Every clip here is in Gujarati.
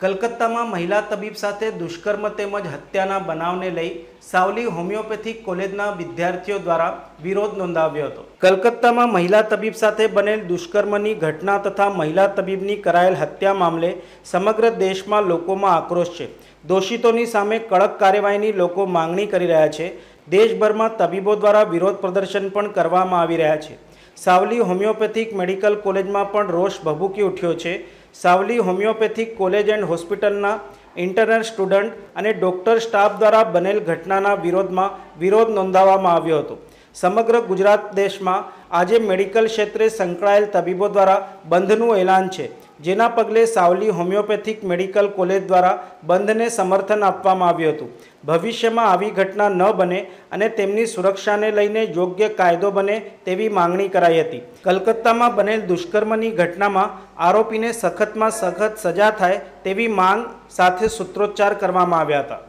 કલકત્તામાં મહિલા તબીબ સાથે દુષ્કર્મ તેમજ હત્યાના બનાવને લઈ સાવલી હોમિયોપેથિક કોલેજના વિદ્યાર્થીઓ દ્વારા વિરોધ નોંધાવ્યો હતો. કલકત્તામાં મહિલા તબીબ સાથે બનેલ દુષ્કર્મની ઘટના તથા મહિલા તબીબની કરાયેલ હત્યા મામલે સમગ્ર દેશમાં લોકોમાં આક્રોશ છે. દોષિતોની સામે કડક કાર્યવાહીની લોકો માંગણી કરી રહ્યા છે. દેશભરમાં તબીબો દ્વારા વિરોધ પ્રદર્શન પણ કરવામાં આવી રહ્યા છે. સાવલી હોમિયોપેથિક મેડિકલ કોલેજમાં પણ રોષ ભભૂકી ઉઠ્યો છે. સાવલી હોમિયોપેથિક કોલેજ એન્ડ હોસ્પિટલના ઇન્ટરનલ સ્ટુડન્ટ અને ડૉક્ટર સ્ટાફ દ્વારા બનેલ ઘટનાના વિરોધમાં વિરોધ નોંધાવવામાં આવ્યો હતો. સમગ્ર ગુજરાત દેશમાં આજે મેડિકલ ક્ષેત્રે સંકળાયેલ તબીબો દ્વારા બંધનું એલાન છે. જેના પગલે સાવલી હોમિયોપેથિક મેડિકલ કોલેજ દ્વારા બંધને સમર્થન આપવામાં આવ્યું હતું. ભવિષ્યમાં આવી ઘટના ન બને અને તેમની સુરક્ષાને લઈને યોગ્ય કાયદો બને તેવી માંગણી કરાઈ હતી. કલકત્તામાં બનેલ દુષ્કર્મની ઘટનામાં આરોપીને સખતમાં સખત સજા થાય તેવી માંગ સાથે સૂત્રોચ્ચાર કરવામાં આવ્યા હતા.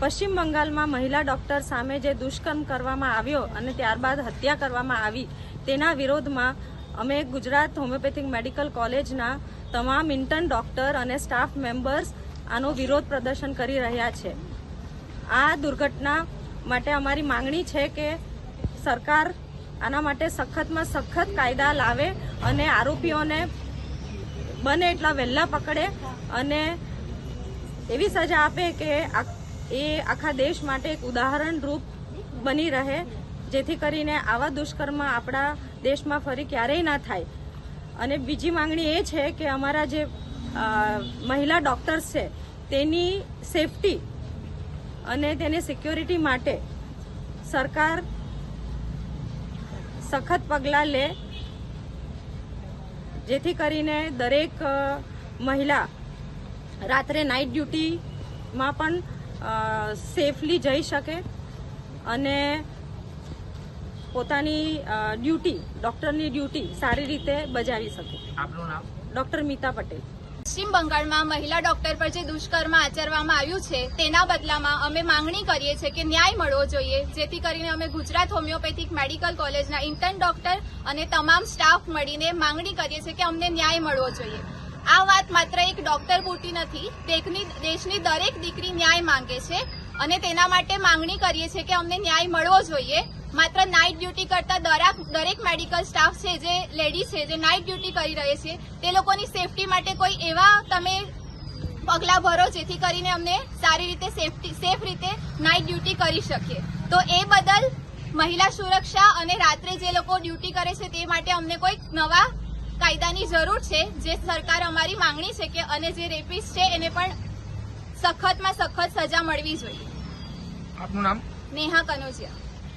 પશ્ચિમ બંગાળમાં મહિલા ડોક્ટર સામે જે દુષ્કર્મ કરવામાં આવ્યો અને ત્યારબાદ હત્યા કરવામાં આવી તેના વિરોધમાં અમે ગુજરાત હોમિયોપેથિક મેડિકલ કોલેજના તમામ ઇન્ટર્ન ડોક્ટર અને સ્ટાફ મેમ્બર્સ આનો વિરોધ પ્રદર્શન કરી રહ્યા છે. આ દુર્ઘટના માટે અમારી માંગણી છે કે સરકાર આના માટે સખતમાં સખત કાયદા લાવે અને આરોપીઓને બને એટલા વહેલા પકડે અને એવી સજા આપે કે એ આખા દેશ માટે એક ઉદાહરણરૂપ બની રહે જેથી કરીને આવા દુષ્કર્મ આપણા દેશમાં ફરી ક્યારેય ના થાય. અને બીજી માંગણી એ છે કે અમારા જે મહિલા ડોક્ટર્સ છે, તેની સેફટી અને તેની સિક્યોરિટી માટે સરકાર સખત પગલાં લે. જેથી કરીને દરેક મહિલા રાત્રે નાઇટ ડ્યુટીમાં પણ સેફલી જઈ શકે અને પોતાની ડ્યુટી ડૉક્ટરની ડ્યુટી સારી રીતે બજાવી શકે. આપનું નામ? ડૉક્ટર મીતા પટેલ. પશ્ચિમ બંગાળમાં મહિલા ડોક્ટર પર જે દુષ્કર્મ આચરવામાં આવ્યું છે તેના બદલામાં અમે માંગણી કરીએ છીએ કે ન્યાય મળવો જોઈએ. જેથી કરીને અમે ગુજરાત હોમિયોપેથિક મેડિકલ કોલેજના ઇન્ટર્ન ડોક્ટર અને તમામ સ્ટાફ મળીને માંગણી કરીએ છીએ કે અમને ન્યાય મળવો જોઈએ. આ વાત માત્ર એક ડોક્ટર પૂરતી નથી દેશની દેશની દરેક દીકરી ન્યાય માંગે છે. અને તેના માટે માંગણી કરીએ છીએ કે અમને ન્યાય મળવો જોઈએ. માત્ર નાઇટ ડ્યુટી કરતા દરેક દરેક મેડિકલ સ્ટાફ છે, જે લેડી છે, જે નાઇટ ડ્યુટી કરી રહી છે, તે લોકોની સેફટી માટે કોઈ એવા તમે પગલાં ભરો જેથી કરીને અમને સારી રીતે સેફટી સેફ રીતે નાઇટ ડ્યુટી કરી શકીએ. તો એ બદલ મહિલા સુરક્ષા અને રાત્રે જે લોકો ડ્યુટી કરે છે, તે માટે અમને કોઈક નવા કાયદાની જરૂર છે. જે સરકાર અમારી માંગણી છે કે અને જે રેપિસ્ટ છે, એને પણ સખતમાં સખત સજા મળવી જોઈએ. આપનું નામ? નેહા કનોજિયા.